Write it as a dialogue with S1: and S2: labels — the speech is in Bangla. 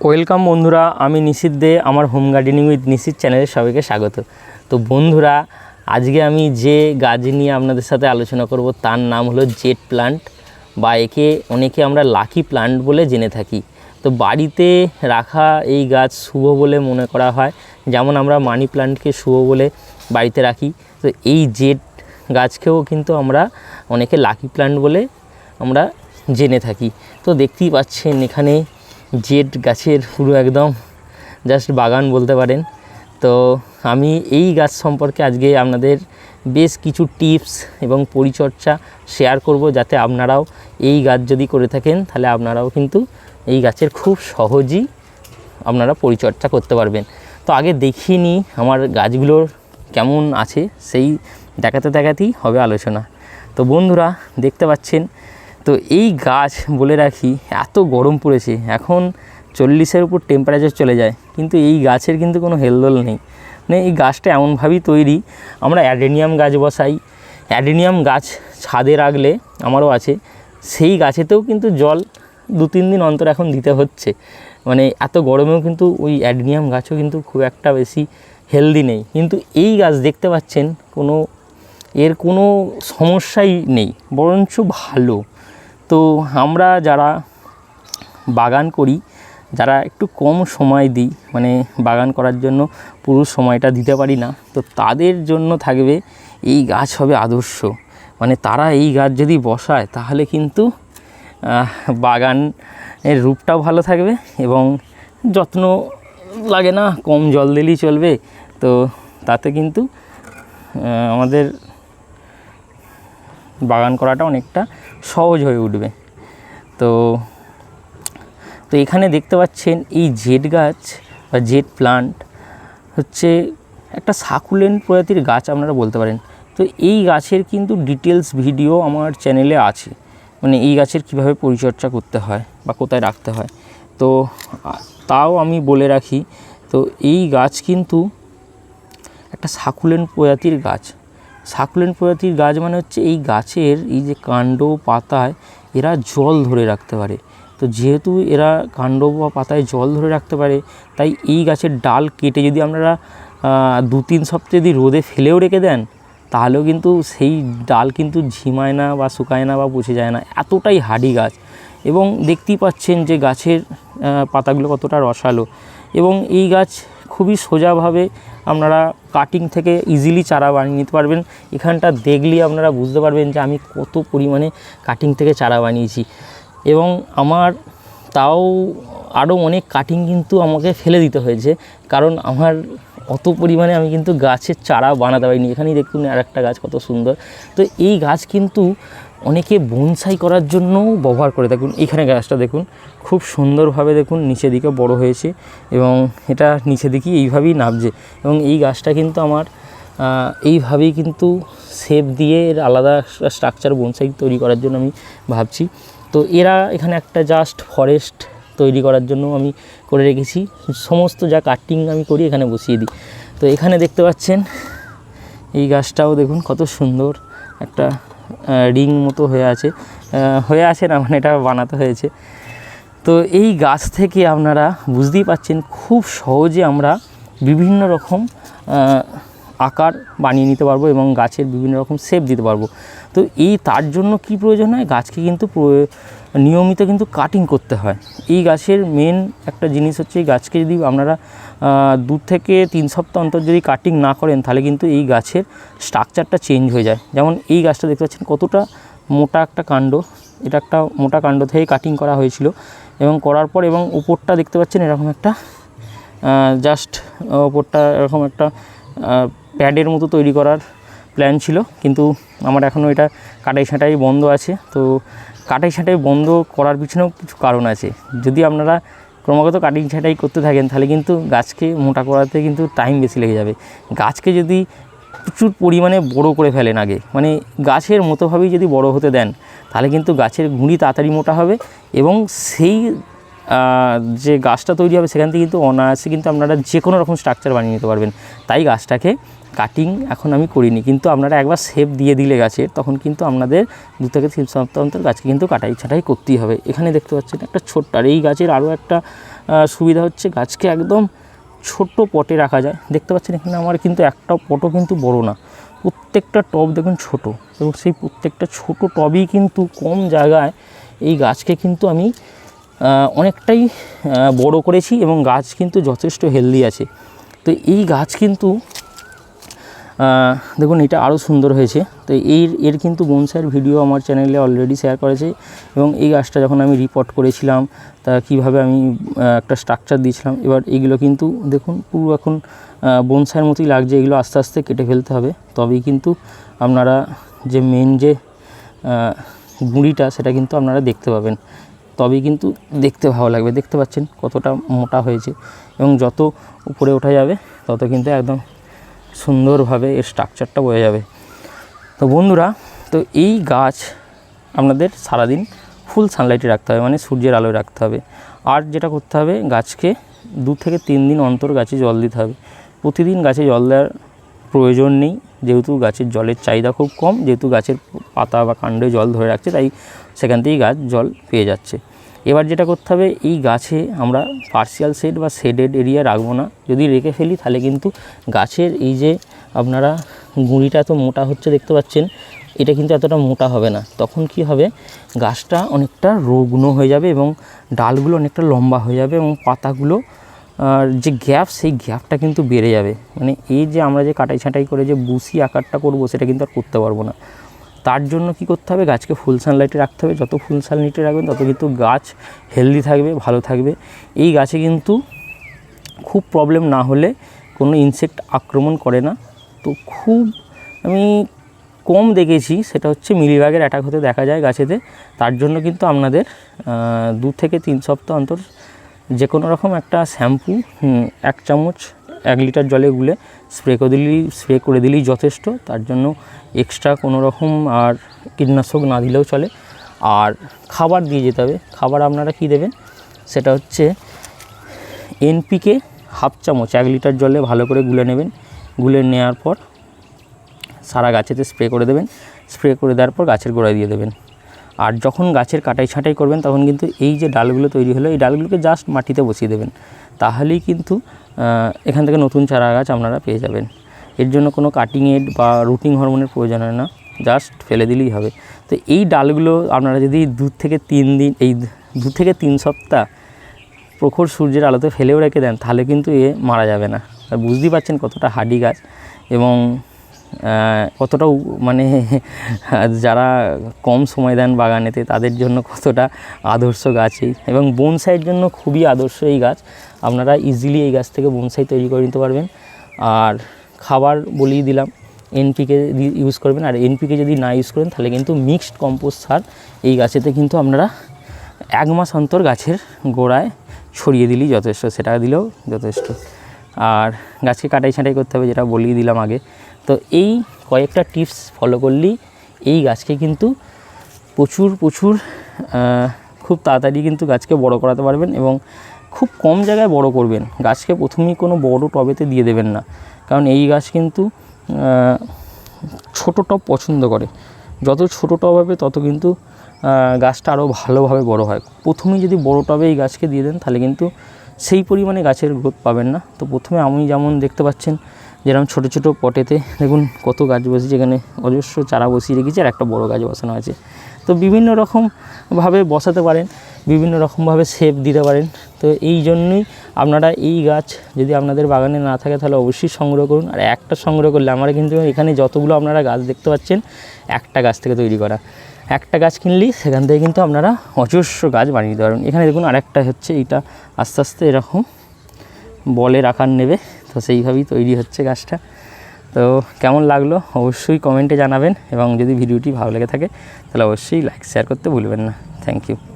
S1: ওয়েলকাম বন্ধুরা, আমি নিশিত দে, আমার হোম গার্ডেনিং উইথ নিশিত চ্যানেলে সবাইকে স্বাগত। তো বন্ধুরা, আজকে আমি যে গাছ নিয়ে আপনাদের সাথে আলোচনা করব, তার নাম হলো জেট প্লান্ট বা একে, অনেকে আমরা লাকি প্লান্ট বলে জেনে থাকি। তো বাড়িতে রাখা এই গাছ শুভ বলে মনে করা হয়, যেমন আমরা মানি প্লান্টকে শুভ বলে বাড়িতে রাখি। তো এই জেট গাছকেও কিন্তু আমরা অনেকে লাকি প্লান্ট বলে আমরা জেনে থাকি। তো দেখতেই পাচ্ছেন এখানে জেট গাছের পুরো একদম জাস্ট বাগান বলতে পারেন। তো আমি এই গাছ সম্পর্কে আজকে আপনাদের বেশ কিছু টিপস এবং পরিচর্যা শেয়ার করব যাতে আপনারাও এই গাছ যদি করে থাকেন, তাহলে আপনারাও কিন্তু এই গাছের খুব সহজেই আপনারা পরিচর্যা করতে পারবেন। তো আগে দেখিয়ে নিই আমার গাছগুলোর কেমন আছে, সেই দেখাতে দেখাতেই হবে আলোচনা। তো বন্ধুরা, দেখতে পাচ্ছেন তো এই গাছ বলে রাখি, এত গরম পড়েছে, এখন চল্লিশের উপর টেম্পারেচার চলে যায়, কিন্তু এই গাছের কিন্তু কোনো হেলদোল নেই। মানে এই গাছটা এমনভাবেই তৈরি, আমরা অ্যাডেনিয়াম গাছ বসাই, অ্যাডেনিয়াম গাছ ছাদে রাখলে আমারও আছে, সেই গাছেতেও কিন্তু জল দু তিন দিন অন্তর এখন দিতে হচ্ছে। মানে এত গরমেও কিন্তু ওই অ্যাডেনিয়াম গাছও কিন্তু খুব একটা বেশি হেলদি নেই। কিন্তু এই গাছ দেখতে পাচ্ছেন, কোনো, এর কোনো সমস্যাই নেই, বরঞ্চ ভালো। তো আমরা যারা বাগান করি, যারা একটু কম সময় দিই মানে বাগান করার জন্য পুরো সময়টা দিতে পারি না, তো তাদের জন্য থাকবে এই গাছ হবে আদর্শ। মানে তারা এই গাছ যদি বসায়, তাহলে কিন্তু বাগানের রূপটাও ভালো থাকবে এবং যত্ন লাগে না, কম জল দিলেই চলবে। তো তাতে কিন্তু আমাদের বাগান করাটা অনেকটা সহজ হয়ে উঠবে। তো তো এখানে দেখতে পাচ্ছেন এই জেট গাছ বা জেট প্লান্ট হচ্ছে একটা সাকুলেন্ট প্রজাতির গাছ আপনারা বলতে পারেন। তো এই গাছের কিন্তু ডিটেলস ভিডিও আমার চ্যানেলে আছে। মানে এই গাছের কীভাবে পরিচর্যা করতে হয় বা কোথায় রাখতে হয়। তো, তাও আমি বলে রাখি, তো এই গাছ কিন্তু একটা সাকুলেন্ট প্রজাতির গাছ। সাকুলেন্ট প্রজাতির গাছ মানে হচ্ছে এই গাছের এই যে কাণ্ড পাতায় এরা জল ধরে রাখতে পারে। তো যেহেতু এরা কাণ্ড বা পাতায় জল ধরে রাখতে পারে, তাই এই গাছের ডাল কেটে যদি আপনারা দু তিন সপ্তাহ যদি রোদে ফেলেও রেখে দেন, তাহলেও কিন্তু সেই ডাল কিন্তু ঝিমায় না বা শুকায় না বা পচে যায় না। এতটাই হাডি গাছ। এবং দেখতেই পাচ্ছেন যে গাছের পাতাগুলো কতটা রসালো। এবং এই গাছ খুবই সোজাভাবে আপনারা কাটিং থেকে ইজিলি চারা বানিয়ে নিতে পারবেন। এখানটা দেখলেই আপনারা বুঝতে পারবেন যে আমি কত পরিমাণে কাটিং থেকে চারা বানিয়েছি। এবং আমার তাও আরও অনেক কাটিং কিন্তু আমাকে ফেলে দিতে হয়েছে। কারণ আমার অত পরিমাণে আমি কিন্তু গাছের চারা বানাতে পারিনি। এখানেই দেখুন আর একটা গাছ কত সুন্দর। তো এই গাছ কিন্তু অনেকে বনসাই করার জন্যও ব্যবহার করে। দেখুন, এখানে গাছটা দেখুন, খুব সুন্দরভাবে দেখুন নিচে দিকে বড় হয়েছে এবং এটা নিচে দিকে এইভাবেই নামছে। এবং এই গাছটা কিন্তু আমার এইভাবেই কিন্তু শেপ দিয়ে এর আলাদা স্ট্রাকচার বনসাই তৈরি করার জন্য আমি ভাবছি। তো এরা এখানে একটা জাস্ট ফরেস্ট তৈরি করার জন্য আমি করে রেখেছি। সমস্ত যা কাটিং আমি করি এখানে বসিয়ে দিই। তো এখানে দেখতে পাচ্ছেন, এই গাছটাও দেখুন কত সুন্দর একটা রিং মতো হয়ে আছে। হয়ে আছে না মানে এটা বানাতে হয়েছে। তো এই গাছ থেকে আপনারা বুঝতেই পাচ্ছেন খুব সহজে আমরা বিভিন্ন রকম আকার বানিয়ে নিতে পারব এবং গাছের বিভিন্ন রকম শেপ দিতে পারব। তো এই তার জন্য কি প্রয়োজন হয়? গাছকে কিন্তু নিয়মিত কিন্তু কাটিং করতে হয়। এই গাছের মেন একটা জিনিস হচ্ছে এই গাছকে যদি আপনারা দু থেকে তিন সপ্তাহ অন্তর যদি কাটিং না করেন, তাহলে কিন্তু এই গাছের স্ট্রাকচারটা চেঞ্জ হয়ে যায়। যেমন এই গাছটা দেখতে পাচ্ছেন কতটা মোটা একটা কাণ্ড। এটা একটা মোটা কাণ্ড থেকে কাটিং করা হয়েছিল এবং করার পর এবং উপরটা দেখতে পাচ্ছেন এরকম একটা জাস্ট ওপরটা এরকম একটা প্যাডের মতো তৈরি করার প্ল্যান ছিল। কিন্তু আমার এখনও এটা কাটাই ছাঁটাই বন্ধ আছে। তো কাটাই ছাঁটাই বন্ধ করার পিছনেও কিছু কারণ আছে। যদি আপনারা ক্রমাগত কাটিং ছাঁটাই করতে থাকেন, তাহলে কিন্তু গাছকে মোটা করাতে কিন্তু টাইম বেশি লেগে যাবে। গাছকে যদি প্রচুর পরিমাণে বড় করে ফেলেন আগে মানে গাছের মতোভাবেই যদি বড় হতে দেন, তাহলে কিন্তু গাছের গুঁড়ি তাড়াতাড়ি মোটা হবে এবং সেই যে গাছটা তৈরি হবে, সেখান থেকে কিন্তু অনায়াসে কিন্তু আপনারা যে কোনো রকম স্ট্রাকচার বানিয়ে নিতে পারবেন। তাই গাছটাকে কাটিং এখন আমি করিনি। কিন্তু আপনারা একবার শেপ দিয়ে দিলে গাছের তখন কিন্তু আপনাদের দু থেকে তিন সপ্তাহ অন্তর গাছকে কিন্তু কাটাই ছাটাই করতেই হবে। এখানে দেখতে পাচ্ছেন একটা ছোট্ট, আর এই গাছের আরও একটা সুবিধা হচ্ছে গাছকে একদম ছোট পটে রাখা যায়। দেখতে পাচ্ছেন এখানে আমার কিন্তু একটা পটও কিন্তু বড় না। প্রত্যেকটা টব দেখুন ছোট, এবং সেই প্রত্যেকটা ছোট টবই কিন্তু কম জায়গায় এই গাছকে কিন্তু আমি অনেকটাই বড় করেছি, এবং গাছ কিন্তু যথেষ্ট হেলদি আছে। তো এই গাছ কিন্তু দেখুন, এটা আরও সুন্দর হয়েছে। তো এর এর কিন্তু বনসাইয়ের ভিডিও আমার চ্যানেলে অলরেডি শেয়ার করেছে এবং এই গাছটা যখন আমি রিপোর্ট করেছিলাম, তা কীভাবে আমি একটা স্ট্রাকচার দিয়েছিলাম, এবার এইগুলো কিন্তু দেখুন, পুরো এখন বনসাইয়ের মতোই লাগছে। এগুলো আস্তে আস্তে কেটে ফেলতে হবে। তবেই কিন্তু আপনারা যে মেন যে গুঁড়িটা, সেটা কিন্তু আপনারা দেখতে পাবেন। তবেই কিন্তু দেখতে ভালো লাগবে। দেখতে পাচ্ছেন কতটা মোটা হয়েছে এবং যত উপরে ওঠা যাবে, তত কিন্তু একদম সুন্দরভাবে এর স্ট্রাকচারটা বোঝা যাবে। তো বন্ধুরা, তো এই গাছ আপনাদের সারাদিন ফুল সানলাইটে রাখতে হবে মানে সূর্যের আলোয় রাখতে হবে। আর যেটা করতে হবে, গাছকে দু থেকে তিন দিন অন্তর গাছে জল দিতে হবে। প্রতিদিন গাছে জল দেওয়ার প্রয়োজন নেই, যেহেতু গাছের জলের চাহিদা খুব কম, যেহেতু গাছের পাতা বা কাণ্ডে জল ধরে রাখছে, তাই সেখান থেকেই গাছ জল পেয়ে যাচ্ছে। এবার যেটা করতে হবে, এই গাছে আমরা পার্সিয়াল শেড বা শেডেড এরিয়া রাখব না। যদি রেখে ফেলি, তাহলে কিন্তু গাছের এই যে আপনারা গুঁড়িটা এত মোটা হচ্ছে দেখতে পাচ্ছেন, এটা কিন্তু এতটা মোটা হবে না। তখন কি হবে, গাছটা অনেকটা রুগ্ন হয়ে যাবে এবং ডালগুলো অনেকটা লম্বা হয়ে যাবে এবং পাতাগুলো, আর যে গ্যাপ, সেই গ্যাপটা কিন্তু বেড়ে যাবে। মানে এই যে আমরা যে কাটাই ছাঁটাই করে যে বুসি আকারটা করব, সেটা কিন্তু আর করতে পারব না। তার জন্য কি করতে হবে? গাছকে ফুল সানলাইটে রাখতে হবে। যত ফুল সানলাইটে রাখবেন, তত কিন্তু গাছ হেলদি থাকবে, ভালো থাকবে। এই গাছে কিন্তু খুব প্রবলেম না হলে কোনো ইনসেক্ট আক্রমণ করে না। তো খুব আমি কম দেখেছি, সেটা হচ্ছে মিলিবাগের অ্যাটাক হতে দেখা যায় গাছেতে। তার জন্য কিন্তু আপনাদের দু থেকে তিন সপ্তাহ অন্তর যে কোনো রকম একটা শ্যাম্পু এক চামচ, এক লিটার জলে গুলে স্প্রে করে দিলেই স্প্রে করে দিলেই যথেষ্ট, তার জন্য এক্সট্রা কোনো রকম আর কীটনাশক না দিলেও চলে। আর খাবার দিয়ে যেতে হবে। খাবার আপনারা কী দেবেন? সেটা হচ্ছে এনপিকে হাফ চামচ, এক লিটার জলে ভালো করে গুলে নেবেন। গুলে নেওয়ার পর সারা গাছেতে স্প্রে করে দেবেন। স্প্রে করে দেওয়ার পর গাছের গোড়ায় দিয়ে দেবেন। আর যখন গাছের কাটাই ছাঁটাই করবেন, তখন কিন্তু এই যে ডালগুলো তৈরি হলো, এই ডালগুলোকে জাস্ট মাটিতে বসিয়ে দেবেন। তাহলেই কিন্তু এখান থেকে নতুন চারা গাছ আপনারা পেয়ে যাবেন। এর জন্য কোনো কাটিং এড বা রুটিং হরমোনের প্রয়োজন হয় না জাস্ট ফেলে দিলেই হবে। তো এই ডালগুলো আপনারা যদি দু থেকে তিন দিন, এই দু থেকে তিন সপ্তাহ প্রখর সূর্যের আলোতে ফেলেও রেখে দেন, তাহলে কিন্তু এ মারা যাবে না। বুঝতেই পারছেন কতটা হাডি গাছ এবং আহ, কতটা মানে যারা কম সময় দেন বাগানেতে তাদের জন্য কতটা আদর্শ গাছ এই। এবং বনসাইয়ের জন্য খুবই আদর্শ এই গাছ। আপনারা ইজিলি এই গাছ থেকে বনসাই তৈরি করে নিতে পারবেন। আর খাবার বলিয়ে দিলাম এনপিকে ইউজ করবেন। আর এনপিকে যদি না ইউজ করেন তাহলে কিন্তু মিক্সড কম্পোস্ট সার এই গাছেতে কিন্তু আপনারা এক মাস অন্তর গাছের গোড়ায় ছড়িয়ে দিলেই যথেষ্ট সেটা দিলেও যথেষ্ট। আর গাছকে কাটাই ছাঁটাই করতে হবে, যেটা বলিয়ে দিলাম আগে। তো এই কয়েকটা টিপস ফলো করলেই এই গাছকে কিন্তু প্রচুর প্রচুর খুব তাড়াতাড়ি কিন্তু গাছকে বড় করাতে পারবেন এবং খুব কম জায়গায় বড় করবেন। গাছকে প্রথমেই কোনো বড় টবেতে দিয়ে দেবেন না। কারণ এই গাছ কিন্তু ছোট টব পছন্দ করে। যত ছোট টব হবে, তত কিন্তু গাছটা আরও ভালোভাবে বড় হয়। প্রথমেই যদি বড় টবে এই গাছকে দিয়ে দেন, তাহলে কিন্তু সেই পরিমাণে গাছের গ্রোথ পাবেন না। তো প্রথমে আমি যেমন দেখতে পাচ্ছেন, যেরকম ছোট ছোট পটেতে দেখুন কত গাছ বসেছে এখানে। অজস্র চারা বসিয়ে রেখেছি আর একটা বড় গাছ বসানো আছে। তো বিভিন্ন রকমভাবে বসাতে পারেন, বিভিন্ন রকমভাবে শেপ দিতে পারেন। তো এই জন্যই আপনারা এই গাছ যদি আপনাদের বাগানে না থাকে তাহলে অবশ্যই সংগ্রহ করুন। আর একটা সংগ্রহ করলে আমরা কিন্তু এখানে যতগুলো আপনারা গাছ দেখতে পাচ্ছেন, একটা গাছ থেকে তৈরি করা। একটা গাছ কিনলেই সেখান থেকে কিন্তু আপনারা অজস্র গাছ বানিয়ে দিতে পারবেন। এখানে দেখুন আরেকটা হচ্ছে, এইটা আস্তে আস্তে এরকম বলের আকার নেবে। তো সেইভাবেই তৈরি হচ্ছে গাছটা। তো কেমন লাগল অবশ্যই কমেন্টে জানাবেন এবং যদি ভিডিওটি ভালো লেগে থাকে, তাহলে অবশ্যই লাইক শেয়ার করতে ভুলবেন না। Thank you